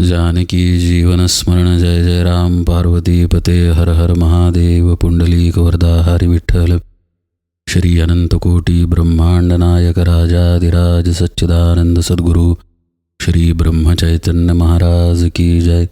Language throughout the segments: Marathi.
जानकी जीवनस्मरण जय जय राम। पार्वती पते हर हर महादेव। पुंडलीक वरदा हरी विठ्ठल। श्री अनंतकोटी ब्रह्मांड नायक राजाधिराज सच्चिदानंद सद्गुरू। श्री ब्रह्मचैतन्य महाराज की जय।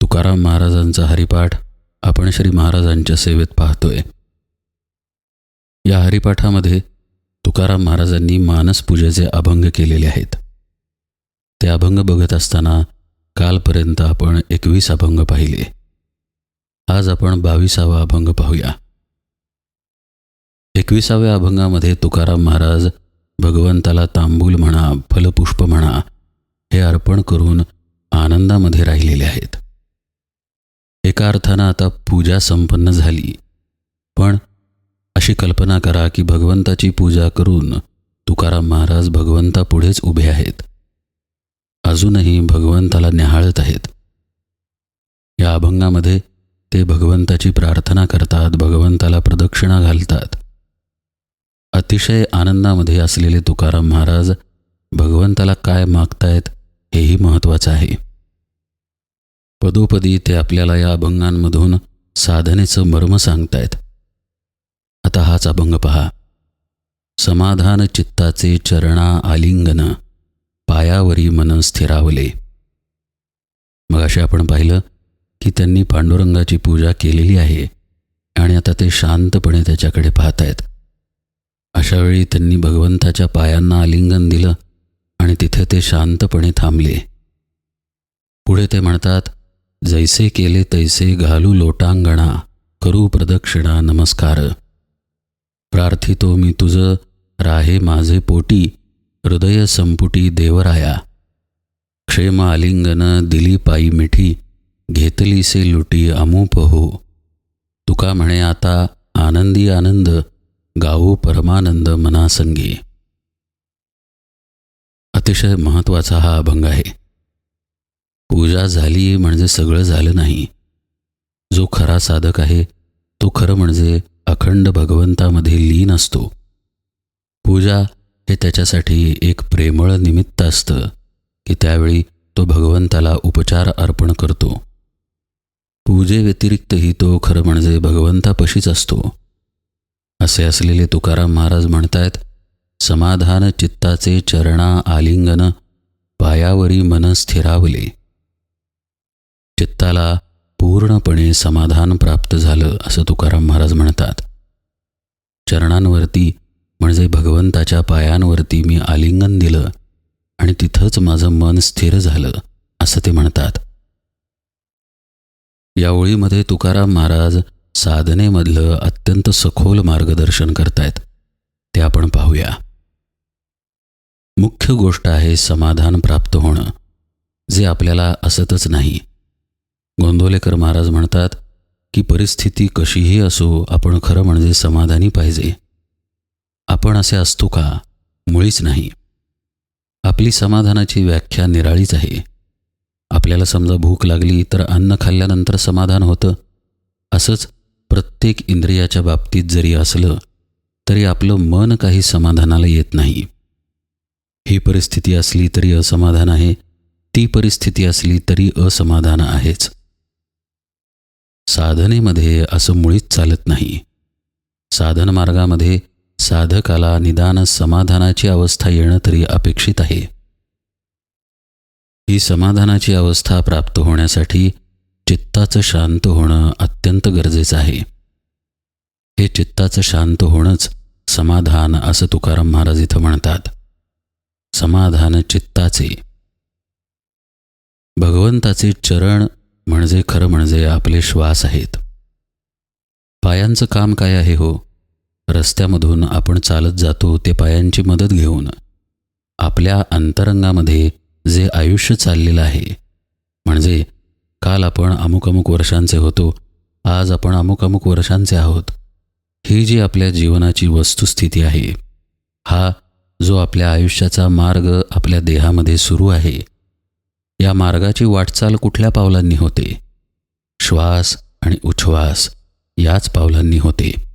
तुकाराम महाराजांचा हरिपाठ आपण श्री महाराजांच्या सेवेत पाहतोय. या हरिपाठामध्ये तुकाराम महाराजांनी मानसपूजेचे अभंग केलेले आहेत. ते अभंग बघत असताना कालपर्यंत आपण एकवीस अभंग पाहिले. आज आपण बावीसावा अभंग पाहूया. एकविसाव्या अभंगामध्ये तुकाराम महाराज भगवंताला तांबूल म्हणा फलपुष्प म्हणा हे अर्पण करून आनंदामध्ये राहिलेले आहेत. एका अर्थानं आता पूजा संपन्न झाली. पण अशी कल्पना करा की भगवंताची पूजा करून तुकाराम महाराज भगवंतापुढेच उभे आहेत. अजूनही भगवंताला न्याहाळत आहेत. या अभंगामध्ये ते भगवंताची प्रार्थना करतात भगवंताला प्रदक्षिणा घालतात. अतिशय आनंदामध्ये असलेले तुकाराम महाराज भगवंताला काय मागतायत हेही महत्त्वाचं आहे. पदोपदी ते आपल्याला या अभंगांमधून साधनेचं मर्म सांगतायत. आता हाच अभंग पहा. समाधान चित्ताचे चरणा आलिंगन. पायावरी मन स्थिरावले. मग असे आपण पाहिलं की त्यांनी पांडुरंगाची पूजा केलेली आहे आणि आता ते शांतपणे त्याच्याकडे पाहतायत. अशावेळी त्यांनी भगवंताच्या पायांना आलिंगन दिलं आणि तिथे ते शांतपणे थांबले. पुढे ते म्हणतात जैसे केले तैसे घालू लोटांगणा करू प्रदक्षिणा नमस्कार. प्रार्थितो मी तुझं राहे माझे पोटी हृदय संपुटी देवराया. क्षेम आलिंगन दिली पायी मिठी घेतलीसे लुटी अमूप हो तुका म्हणे आता आनंदी आनंद गाऊ परमानंद मनासंगी. अतिशय महत्त्वाचा हा अभंग आहे. पूजा झाली म्हणजे सगळं झालं नाही. जो खरा साधक आहे तो खरं म्हणजे अखंड भगवंतामध्ये लीन असतो. पूजा हे त्याच्यासाठी एक प्रेमळ निमित्त असतं की त्यावेळी तो भगवंताला उपचार अर्पण करतो. पूजेव्यतिरिक्तही तो खरं म्हणजे भगवंतापशीच असतो. असे असलेले तुकाराम महाराज म्हणतायत समाधान चित्ताचे चरणा आलिंगन पायावरी मन स्थिरावले. चित्ताला पूर्णपणे समाधान प्राप्त झालं असं तुकाराम महाराज म्हणतात. चरणांवरती म्हणजे भगवंताच्या पायांवरती मी आलिंगन दिलं आणि तिथंच माझं मन स्थिर झालं असं ते म्हणतात. या ओळीमध्ये तुकाराम महाराज साधनेमधलं अत्यंत सखोल मार्गदर्शन करतायत. ते आपण पाहूया. मुख्य गोष्ट आहे समाधान प्राप्त होणं जे आपल्याला असतच नाही. गोंधोलेकर महाराज म्हणतात की परिस्थिती कशीही असो आपण खरं म्हणजे समाधानी पाहिजे. आपण असे असतो का? मुळीच नाही. आपली समाधानाची व्याख्या निराळीच आहे. आपल्याला समजा भूक लागली तर अन्न खाल्ल्यानंतर समाधान होतं. असंच प्रत्येक इंद्रियाच्या बाबतीत जरी असलं तरी आपलं मन काही समाधानाला येत नाही. ही परिस्थिती असली तरी असमाधान आहे ती परिस्थिती असली तरी असमाधान आहेच. साधनेमध्ये असं मुळीच चालत नाही. साधन मार्गामध्ये साधकाला निदान समाधानाची अवस्था येणं तरी अपेक्षित आहे. ही समाधानाची अवस्था प्राप्त होण्यासाठी चित्ताचं शांत होणं अत्यंत गरजेचं आहे. हे चित्ताचं शांत होणंच समाधान असं तुकाराम महाराज इथं म्हणतात. समाधान चित्ताचे. भगवंताचे चरण म्हणजे खरं म्हणजे आपले श्वास आहेत. पायांचं काम काय आहे हो? रस्त्यामधून आपण चालत जातो ते पायांची मदत घेऊन. आपल्या अंतरंगामध्ये जे आयुष्य चाललेलं आहे म्हणजे काल आपण अमुक अमुक वर्षांचे होतो आज आपण अमुक अमुक वर्षांचे आहोत ही जी आपल्या जीवनाची वस्तुस्थिती आहे हा जो आपल्या आयुष्याचा मार्ग आपल्या देहामध्ये सुरू आहे या मार्गाची वाटचाल कुठल्या पावलांनी होते? श्वास आणि उच्छ्वास याच पावलांनी होते.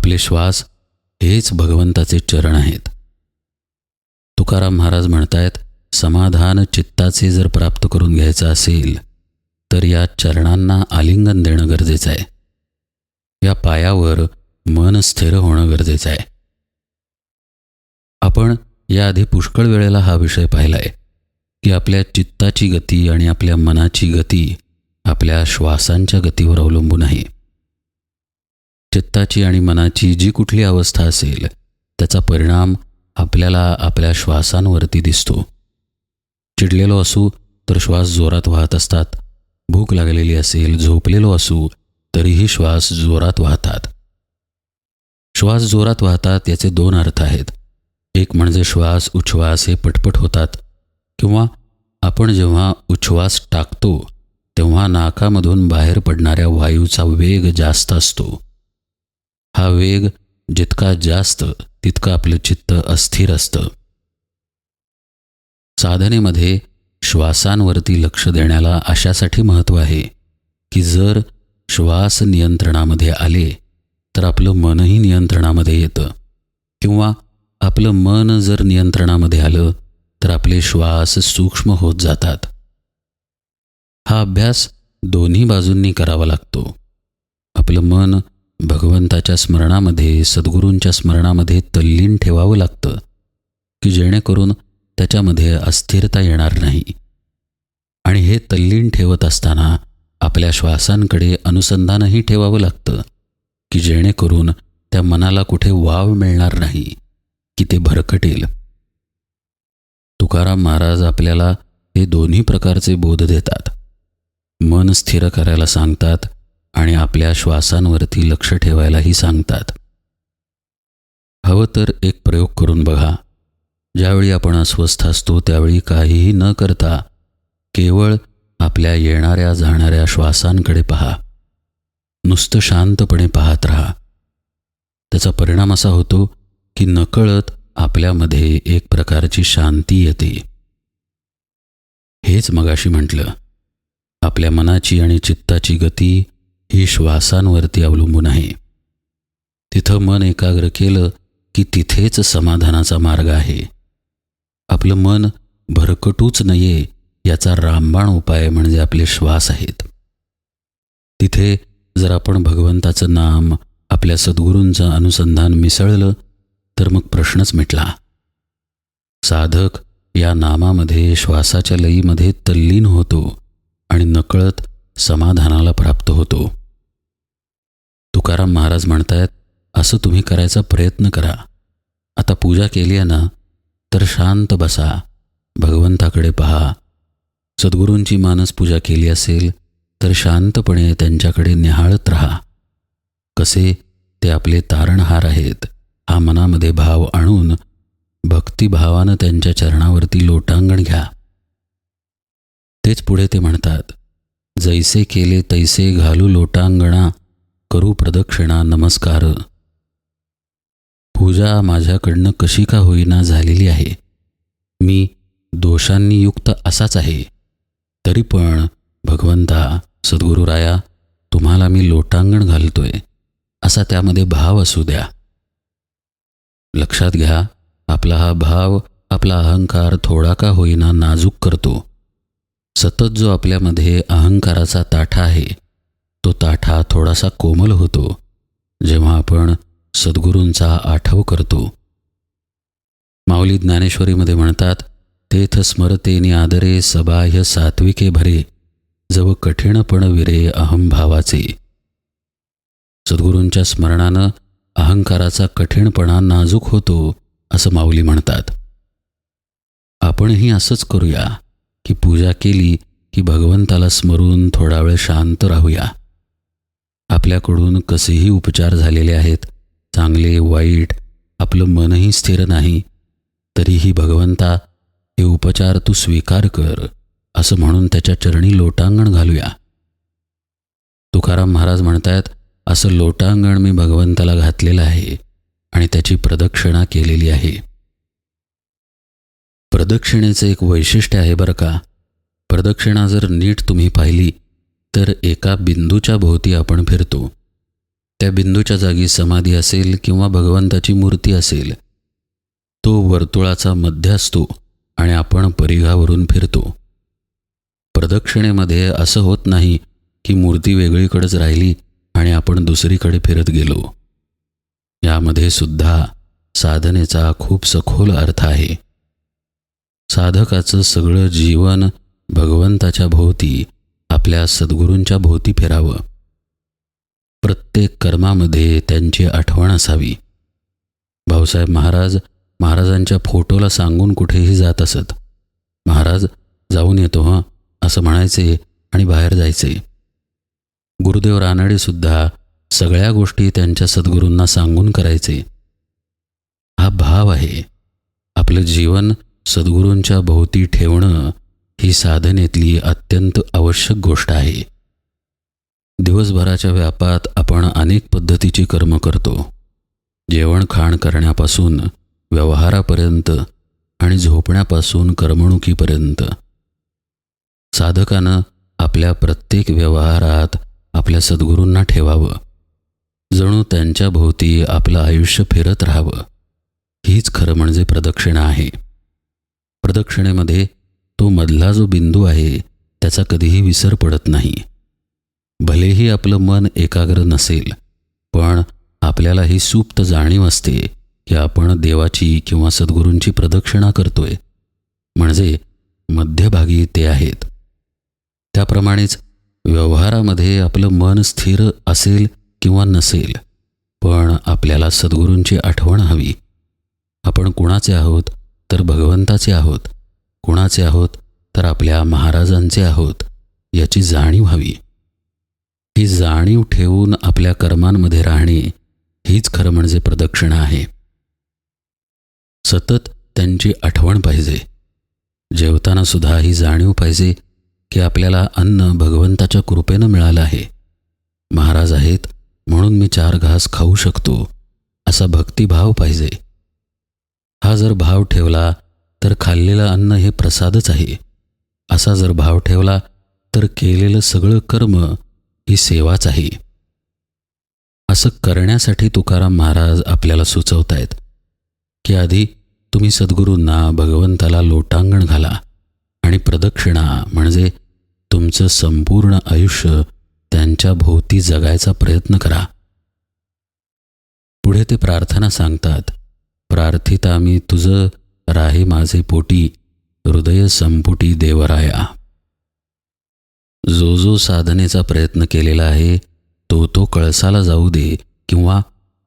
आपले श्वास हेच भगवंताचे चरण आहेत. तुकाराम महाराज म्हणतायत समाधान चित्ताचे जर प्राप्त करून घ्यायचं असेल तर या चरणांना आलिंगन देणं गरजेचं आहे. या पायावर मन स्थिर होणं गरजेचं आहे. आपण याआधी पुष्कळ वेळेला हा विषय पाहिला आहे की आपल्या चित्ताची गती आणि आपल्या मनाची गती आपल्या श्वासांच्या गतीवर अवलंबून आहे. चित्ताची आणि मनाची जी कुठली अवस्था असेल त्याचा परिणाम आपल्याला आपल्या श्वासांवरती दिसतो. चिडलेलो असू तर श्वास जोरात वाहत असतात. भूक लागलेली असेल झोपलेलो असू तरीही श्वास जोरात वाहतात. श्वास जोरात वाहतात याचे दोन अर्थ आहेत. एक म्हणजे श्वास उच्छ्वास हे पटपट होतात किंवा आपण जेव्हा उच्छ्वास टाकतो तेव्हा नाकामधून बाहेर पडणाऱ्या वायूचा वेग जास्त असतो. हा वेग जितका जास्त तितकं आपलं चित्त अस्थिर असतं. साधनेमध्ये श्वासांवरती लक्ष देण्याला अशासाठी महत्त्व आहे की जर श्वास नियंत्रणामध्ये आले तर आपलं मनही नियंत्रणामध्ये येतं. किंवा आपलं मन जर नियंत्रणामध्ये आलं तर आपले श्वास सूक्ष्म होत जातात. हा अभ्यास दोन्ही बाजूंनी करावा लागतो. आपलं मन भगवंताच्या स्मरणामध्ये सद्गुरूंच्या स्मरणामध्ये तल्लीन ठेवावं लागतं की जेणेकरून त्याच्यामध्ये अस्थिरता येणार नाही. आणि हे तल्लीन ठेवत असताना आपल्या श्वासांकडे अनुसंधानही ठेवावं लागतं की जेणेकरून त्या मनाला कुठे वाव मिळणार नाही की ते भरकटेल. तुकाराम महाराज आपल्याला हे दोन्ही प्रकारचे बोध देतात. मन स्थिर करायला सांगतात आणि आपल्या श्वासांवरती लक्ष ठेवायलाही सांगतात. हवं तर एक प्रयोग करून बघा. ज्यावेळी आपण अस्वस्थ असतो त्यावेळी काहीही न करता केवळ आपल्या येणाऱ्या जाणाऱ्या श्वासांकडे पहा. नुसतं शांतपणे पाहत राहा. त्याचा परिणाम असा होतो की नकळत आपल्यामध्ये एक प्रकारची शांती येते. हेच मगाशी म्हटलं. आपल्या मनाची आणि चित्ताची गती ही श्वासांवरती अवलंबून आहे. तिथं मन एकाग्र केलं की तिथेच समाधानाचा मार्ग आहे. आपलं मन भरकटूच नये याचा रामबाण उपाय म्हणजे आपले श्वास आहेत. तिथे जर आपण भगवंताचं नाम आपल्या सद्गुरूंचं अनुसंधान मिसळलं तर मग प्रश्नच मिटला. साधक या नामामध्ये श्वासाच्या लयीमध्ये तल्लीन होतो आणि नकळत समाधानाला प्राप्त होतो. तुकाराम महाराज म्हणतायत असं तुम्ही करायचा प्रयत्न करा. आता पूजा केली आहे ना तर शांत बसा. भगवंताकडे पहा. सद्गुरूंची मानस पूजा केली असेल तर शांतपणे त्यांच्याकडे निहाळत राहा. कसे? ते आपले तारणहार आहेत. हा मनामध्ये भाव आणून भक्तिभावानं त्यांच्या चरणावरती लोटांगण घ्या. तेच पुढे ते म्हणतात जैसे केले तैसे घालू लोटांगणा. करू प्रदक्षिणा नमस्कार. पूजा माझ्याकडनं कशी का होईना झालेली आहे? मी दोषांनी युक्त असाच आहे. तरी पण भगवंता सद्गुरुराया तुम्हाला मी लोटांगण घालतोय असा त्यामध्ये भाव असू द्या. लक्षात घ्या आपला हा भाव आपला अहंकार थोडा का होईना नाजूक करतो. सतत जो आपल्यामध्ये अहंकाराचा ताठा आहे तो ताठा थोडासा कोमल होतो जेव्हा आपण सद्गुरूंचा आठव करतो. माऊली ज्ञानेश्वरीमध्ये म्हणतात तेथ स्मरतेनी आदरे सबाह्य सात्विके भरे जव कठीणपण विरे अहंभावाचे सद्गुरूंच्या स्मरणानं अहंकाराचा कठीणपणा नाजूक होतो असं माऊली म्हणतात. आपणही असंच करूया की पूजा केली की भगवंताला स्मरून थोडा वेळ शांत राहूया. आपल्याकडून कसेही उपचार झालेले आहेत. चांगले वाईट आपलं मनही स्थिर नाही. तरीही भगवंता हे उपचार तू स्वीकार कर असं म्हणून त्याच्या चरणी लोटांगण घालूया. तुकाराम महाराज म्हणतायत असं लोटांगण मी भगवंताला घातलेलं आहे आणि त्याची प्रदक्षिणा केलेली आहे. प्रदक्षिणेचं एक वैशिष्ट्य आहे बरं का? प्रदक्षिणा जर नीट तुम्ही पाहिली तर एका बिंदूच्या भोवती आपण फिरतो. त्या बिंदूच्या जागी समाधी असेल किंवा भगवंताची मूर्ती असेल तो वर्तुळाचा मध्य असतो आणि आपण परिघावरून फिरतो. प्रदक्षिणेमध्ये असं होत नाही की मूर्ती वेगळीकडेच राहिली आणि आपण दुसरीकडे फिरत गेलो. यामध्ये सुद्धा साधनेचा खूप सखोल अर्थ आहे. साधकाचं सगळं जीवन भगवंताच्या भोवती आपल्या सद्गुरूंच्या भोवती फिरावं. प्रत्येक कर्मामध्ये त्यांची आठवण असावी. भाऊसाहेब महाराज महाराजांच्या फोटोला सांगून कुठेही जात असत. महाराज जाऊन येतो हं असं म्हणायचे आणि बाहेर जायचे. गुरुदेव रानडेसुद्धा सगळ्या गोष्टी त्यांच्या सद्गुरूंना सांगून करायचे. हा भाव आहे. आपलं जीवन सद्गुरूंच्या भोवती ठेवणं ही साधनेतली अत्यंत आवश्यक गोष्ट आहे. दिवसभराच्या व्यापात आपण अनेक पद्धतीची कर्म करतो. जेवण खाण करण्यापासून व्यवहारापर्यंत आणि झोपण्यापासून करमणुकीपर्यंत. साधकानं आपल्या प्रत्येक व्यवहारात आपल्या सद्गुरूंना ठेवावं. जणू त्यांच्या भोवती आपलं आयुष्य फिरत राहावं. हीच खरं म्हणजे प्रदक्षिणा आहे. प्रदक्षिणेमध्ये तो मधला जो बिंदू आहे त्याचा कधीही विसर पडत नाही. भलेही आपलं मन एकाग्र नसेल पण आपल्याला ही सुप्त जाणीव असते की आपण देवाची किंवा सद्गुरूंची प्रदक्षिणा करतोय. म्हणजे मध्यभागी ते आहेत. त्याप्रमाणेच व्यवहारामध्ये आपलं मन स्थिर असेल किंवा नसेल पण आपल्याला सद्गुरूंची आठवण हवी. आपण कुणाचे आहोत तर भगवंताचे आहोत कुणाचे आहोत तर आपल्या महाराजांचे आहोत याची जाणीव हवी. ही जाणीव ठेवून आपल्या कर्मांमध्ये राहणे हीच खरं म्हणजे प्रदक्षिणा आहे. सतत त्यांची आठवण पाहिजे. जेवताना सुद्धा ही जाणीव पाहिजे की आपल्याला अन्न भगवंताच्या कृपेनं मिळालं आहे. महाराज आहेत म्हणून मी चार घास खाऊ शकतो असा भक्तिभाव पाहिजे. हा जर भाव ठेवला तर खाल्लेलं अन्न हे प्रसादच आहे. असा जर भाव ठेवला तर केलेलं सगळं कर्म ही सेवाच आहे. असं करण्यासाठी तुकाराम महाराज आपल्याला सुचवतायत की आधी तुम्ही सद्गुरूंना भगवंताला लोटांगण घाला आणि प्रदक्षिणा म्हणजे तुमचं संपूर्ण आयुष्य त्यांच्या भोवती जगायचा प्रयत्न करा. पुढे ते प्रार्थना सांगतात प्रार्थिता मी तुझं राहे माझे पोटी हृदय संपुटी देवराया. जो जो साधनेचा प्रयत्न केलेला आहे तो तो कळसाला जाऊ दे किंवा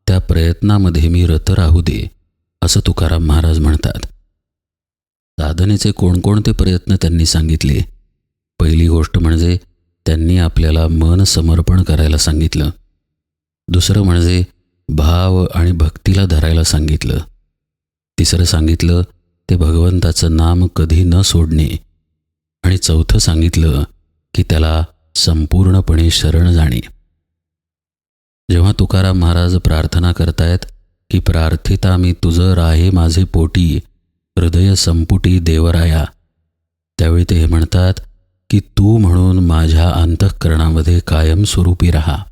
त्या प्रयत्नामध्ये मी रत राहू दे असं तुकाराम महाराज म्हणतात. साधनेचे कोणकोणते प्रयत्न त्यांनी सांगितले? पहिली गोष्ट म्हणजे त्यांनी आपल्याला मन समर्पण करायला सांगितलं. दुसरं म्हणजे भाव आणि भक्तीला धरायला सांगितलं. तिसरं सांगितलं ते भगवंताचं नाम कधी न सोडणे. आणि चौथं सांगितलं की त्याला संपूर्णपणे शरण जाणे. जेव्हा तुकाराम महाराज प्रार्थना करतायत की प्रार्थिता मी तुझं राहे माझे पोटी हृदय संपुटी देवराया. त्यावेळी ते हे म्हणतात की तू म्हणून माझ्या अंतःकरणामध्ये कायमस्वरूपी राहा.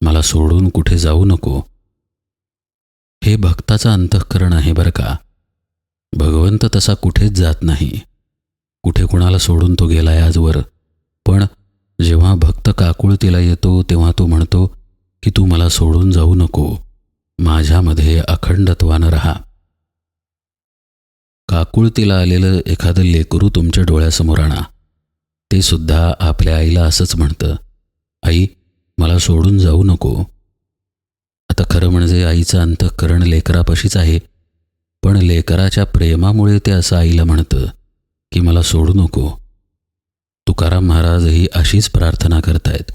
मला सोडून कुठे जाऊ नको. हे भक्ताचं अंतःकरण आहे बरं का? भगवंत तसा कुठेच जात नाही. कुठे कुणाला सोडून तो गेलाय आजवर? पण जेव्हा भक्त काकुळतीला येतो तेव्हा तो म्हणतो की तू मला सोडून जाऊ नको. माझ्यामध्ये अखंडत्वानं राहा. काकुळतीला आलेलं एखादं लेकरू तुमच्या डोळ्यासमोर आणा. ते सुद्धा आपल्या आईला असंच म्हणतं आई मला सोडून जाऊ नको. आता खरं म्हणजे आईचं अंतःकरण लेकरापाशीच आहे. पण लेकराच्या प्रेमामुळे ते असं आईला म्हणतं की मला सोडू नको. तुकाराम महाराजही अशीच प्रार्थना करतायत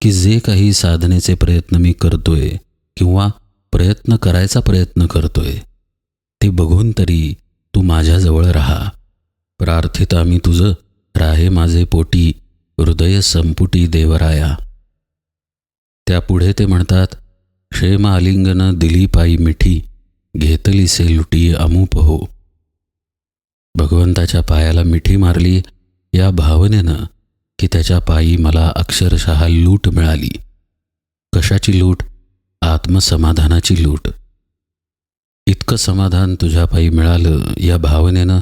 की जे काही साधनेचे प्रयत्न मी करतोय किंवा प्रयत्न करायचा प्रयत्न करतोय ते बघून तरी तू माझ्याजवळ राहा. प्रार्थिता मी तुझं राहे माझे पोटी हृदय संपुटी देवराया. त्यापुढे ते म्हणतात क्षेम आलिंगन दिली पायी मिठी घेतली से लुटी अमूप हो भगवंताच्या पायाला मिठी मारली या भावनेनं की त्याच्या पायी मला अक्षरशः लूट मिळाली कशाची लूट आत्मसमाधानाची लूट इतकं समाधान तुझ्या पायी मिळालं या भावनेनं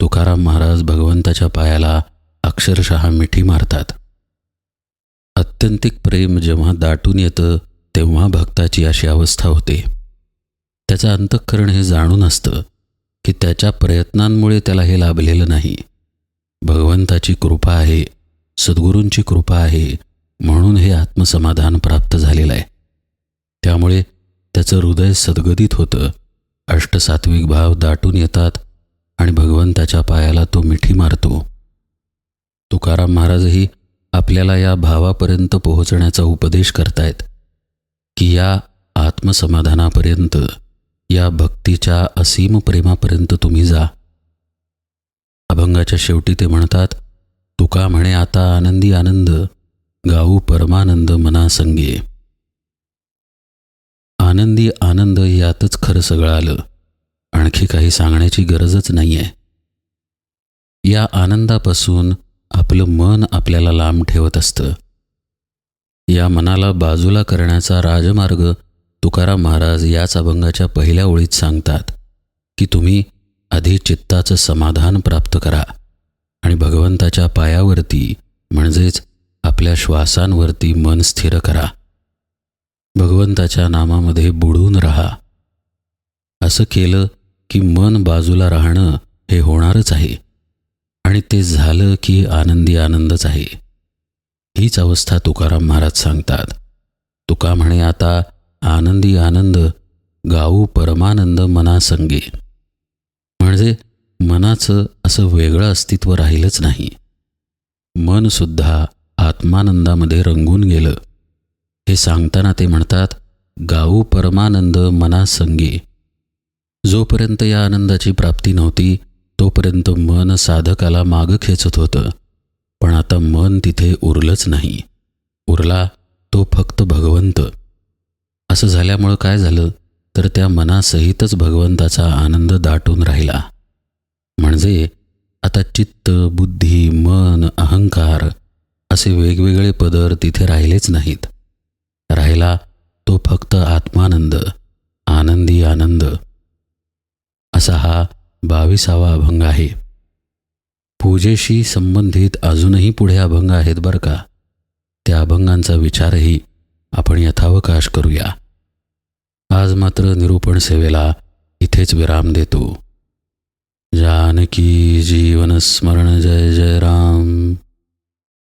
तुकाराम महाराज भगवंताच्या पायाला अक्षरशः मिठी मारतात अत्यंतिक प्रेम जेव्हा दाटून येतं तेव्हा भक्ताची अशी अवस्था होते. त्याचं अंतःकरण हे जाणून असतं की त्याच्या प्रयत्नांमुळे त्याला हे लाभलेलं नाही. भगवंताची कृपा आहे सद्गुरूंची कृपा आहे म्हणून हे आत्मसमाधान प्राप्त झालेलं आहे. त्यामुळे त्याचं हृदय सद्गदित होतं अष्टसात्विक भाव दाटून येतात आणि भगवंताच्या पायाला तो मिठी मारतो. तुकाराम महाराजही आपल्याला या भावापर्यंत पोहोचण्याचा उपदेश करतायत. की या आत्मसमाधानापर्यंत या भक्तीच्या असीम प्रेमापर्यंत तुम्ही जा. अभंगाच्या शेवटी ते म्हणतात तुका म्हणे आता आनंदी आनंद गाऊ परमानंद मनासंगे. आनंदी आनंद यातच खरं सगळं आलं आणखी काही सांगण्याची गरजच नाही आहे या आनंदापासून आपलं मन आपल्याला लांब ठेवत असतं. या मनाला बाजूला करण्याचा राजमार्ग तुकाराम महाराज याच अभंगाच्या पहिल्या ओळीत सांगतात की तुम्ही आधी चित्ताचं समाधान प्राप्त करा आणि भगवंताच्या पायावरती म्हणजेच आपल्या श्वासांवरती मन स्थिर करा. भगवंताच्या नामामध्ये बुडून राहा. असं केलं की मन बाजूला राहणं हे होणारच आहे आणि ते झालं की आनंदी आनंदच आहे. हीच अवस्था तुकाराम महाराज सांगतात. तुका म्हणे आता आनंदी आनंद गाऊ परमानंद मनासंगे. म्हणजे मनाचं असं वेगळं अस्तित्व राहिलंच नाही. मनसुद्धा आत्मानंदामध्ये रंगून गेलं. हे सांगताना ते म्हणतात गाऊ परमानंद मनासंगे. जोपर्यंत या आनंदाची प्राप्ती नव्हती तोपर्यंत मन साधकाला मागं खेचत होतं. पण आता मन तिथे उरलंच नाही. उरला तो फक्त भगवंत. असं झाल्यामुळं काय झालं? तर त्या मनासहितच भगवंताचा आनंद दाटून राहिला. म्हणजे आता चित्त बुद्धी मन अहंकार असे वेगवेगळे पदर तिथे राहिलेच नाहीत. राहिला तो फक्त आत्मानंद आनंदी आनंद असा हा बावीसावा अभंग आहे. पूजेशी संबंधित अजूनही पुढे अभंग आहेत बरं का? त्या अभंगांचा विचारही आपण यथावकाश करूया. आज मात्र निरूपण सेवेला इथेच विराम देतो. जानकी जीवन स्मरण जय जय राम.